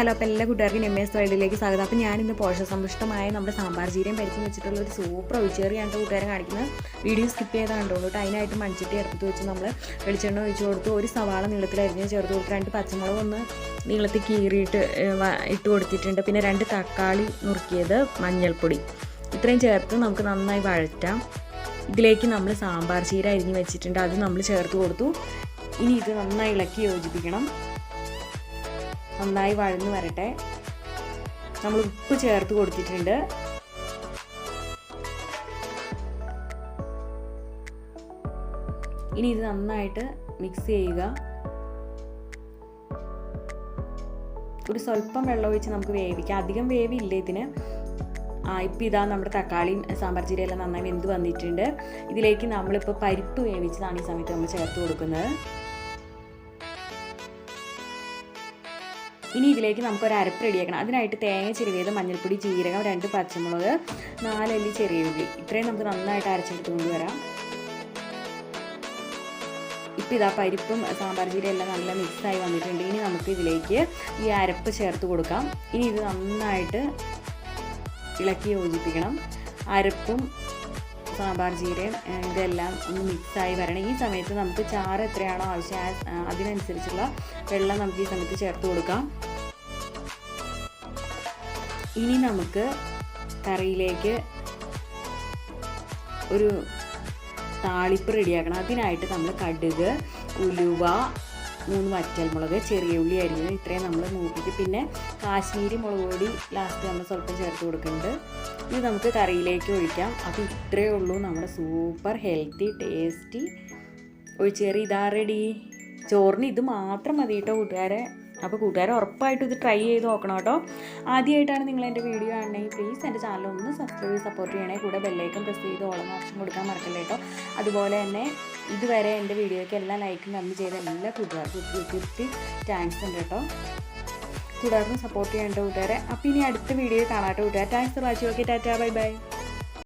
Hello അപ്പോൾ എല്ലാ കൂട്ടുകാർക്കും എം എസ് വൈഡിലേക്ക് സ്വാഗതം. അപ്പോൾ ഞാനിന്ന് പോഷകസമ്പുഷ്ടമായ നമ്മുടെ സാമ്പാർ ജീരയും പരിച്ചും വെച്ചിട്ടുള്ള ഒരു സൂപ്പർ ഒഴിച്ചേറിയാണ് കൂട്ടുകാരെ കാണിക്കുന്നത്. വീഡിയോ സ്കിപ്പ് ചെയ്ത് കണ്ടോളൂ അതിനായിട്ട് മൺചട്ടി എടുത്ത് വെച്ച് നമ്മൾ വെളിച്ചെണ്ണ ഒഴിച്ചു കൊടുത്തു. ഒരു സവാള നീളത്തിലരിഞ്ഞ് ചേർത്ത് കൊടുത്ത്. രണ്ട് പച്ചമുളക് ഒന്ന് നീളത്തിൽ കീറിയിട്ട് ഇട്ട് കൊടുത്തിട്ടുണ്ട്. പിന്നെ രണ്ട് തക്കാളി നുറുക്കിയത് മഞ്ഞൾപ്പൊടി. ഇത്രയും ചേർത്ത് നമുക്ക് നന്നായി വഴറ്റാം. ഇതിലേക്ക് നമ്മൾ സാമ്പാർ ചീര അരിഞ്ഞ് വെച്ചിട്ടുണ്ട്. അത് നമ്മൾ ചേർത്ത് കൊടുത്തു. ഇനി ഇത് നന്നായി ഇളക്കി യോജിപ്പിക്കണം. നന്നായി വഴന്ന് വരട്ടെ. നമ്മൾ ഉപ്പ് ചേർത്ത് കൊടുത്തിട്ടുണ്ട്. ഇനി ഇത് നന്നായിട്ട് മിക്സ് ചെയ്യുക. ഒരു സ്വല്പം വെള്ളം ഒഴിച്ച് നമുക്ക് വേവിക്കാം. അധികം വേവില്ല ഇതിന്. ഇപ്പം ഇതാ നമ്മുടെ തക്കാളിയും സാമ്പാർ ചീരയെല്ലാം നന്നായി വെന്ത് വന്നിട്ടുണ്ട്. ഇതിലേക്ക് നമ്മളിപ്പോൾ പരിപ്പ് വേവിച്ചതാണ് ഈ സമയത്ത് നമ്മൾ ചേർത്ത് കൊടുക്കുന്നത്. ഇനി ഇതിലേക്ക് നമുക്കൊരു അരപ്പ് റെഡിയാക്കണം. അതിനായിട്ട് തേങ്ങ ചെരുവിയത് മഞ്ഞൾപ്പൊടി ജീരകം രണ്ട് പച്ചമുളക് നാലല്ലി ചെറിയ ഉള്ളി. ഇത്രയും നമുക്ക് നന്നായിട്ട് അരച്ചെടുത്ത് കൊണ്ടുവരാം. ഇപ്പം ഇതാ പരിപ്പും സാമ്പാർ ജീരയും എല്ലാം നല്ല മിക്സായി വന്നിട്ടുണ്ട്. ഇനി നമുക്ക് ഇതിലേക്ക് ഈ അരപ്പ് ചേർത്ത് കൊടുക്കാം. ഇനി ഇത് നന്നായിട്ട് ഇളക്കി യോജിപ്പിക്കണം. അരപ്പും സാമ്പാർ ജീരയും ഇതെല്ലാം ഒന്ന് മിക്സായി വരണം. ഈ സമയത്ത് നമുക്ക് ചാറ് എത്രയാണോ ആവശ്യം അതിനനുസരിച്ചുള്ള വെള്ളം നമുക്ക് ഈ സമയത്ത് ചേർത്ത് കൊടുക്കാം. ഇനി നമുക്ക് കറിയിലേക്ക് ഒരു താളിപ്പ് റെഡിയാക്കണം. അതിനായിട്ട് നമ്മൾ കടുക് ഉലുവ മൂന്ന് വറ്റൽമുളക് ചെറിയ ഉള്ളി അരിഞ്ഞത് ഇത്രയും നമ്മൾ നോക്കിയിട്ട് പിന്നെ കാശ്മീരി മുളക് പൊടി ലാസ്റ്റ് നമ്മൾ സ്വല്പം ചേർത്ത് കൊടുക്കുന്നുണ്ട്. ഇത് നമുക്ക് കറിയിലേക്ക് ഒഴിക്കാം. അപ്പോൾ ഇത്രയേ ഉള്ളൂ. നമ്മുടെ സൂപ്പർ ഹെൽത്തി ടേസ്റ്റി ഒഴിച്ചേറി ഇതാ റെഡി ചോറിന് ഇത് മാത്രം മതി കേട്ടോ കൂട്ടുകാരെ. അപ്പോൾ കൂട്ടുകാരെ ഉറപ്പായിട്ടും ഇത് ട്രൈ ചെയ്ത് നോക്കണം കേട്ടോ. ആദ്യമായിട്ടാണ് നിങ്ങൾ എന്റെ വീഡിയോ കാണണമെങ്കിൽ പ്ലീസ് എന്റെ ചാനൽ ഒന്ന് സബ്സ്ക്രൈബ് ചെയ്ത് സപ്പോർട്ട് ചെയ്യണേ. കൂടെ ബെല്ലൈക്കൺ പ്രസ് ചെയ്ത് ഓളം ഓപ്ഷൻ കൊടുക്കാൻ മറക്കല്ലേ കേട്ടോ. അതുപോലെ തന്നെ ഇതുവരെ എന്റെ വീഡിയോയ്ക്ക് എല്ലാ ലൈക്കും കമ്മി ചെയ്ത എല്ലാ കൂട്ടുകാർക്കും ഒത്തിരി താങ്ക്സ് ഉണ്ട് കേട്ടോ. കൂട്ടുകാർക്കും സപ്പോർട്ട് ചെയ്യേണ്ട കൂട്ടുകാരെ. അപ്പോൾ ഇനി അടുത്ത വീഡിയോ കാണാട്ടോ കൂട്ടുകാർ thanks for watching okay tata bye bye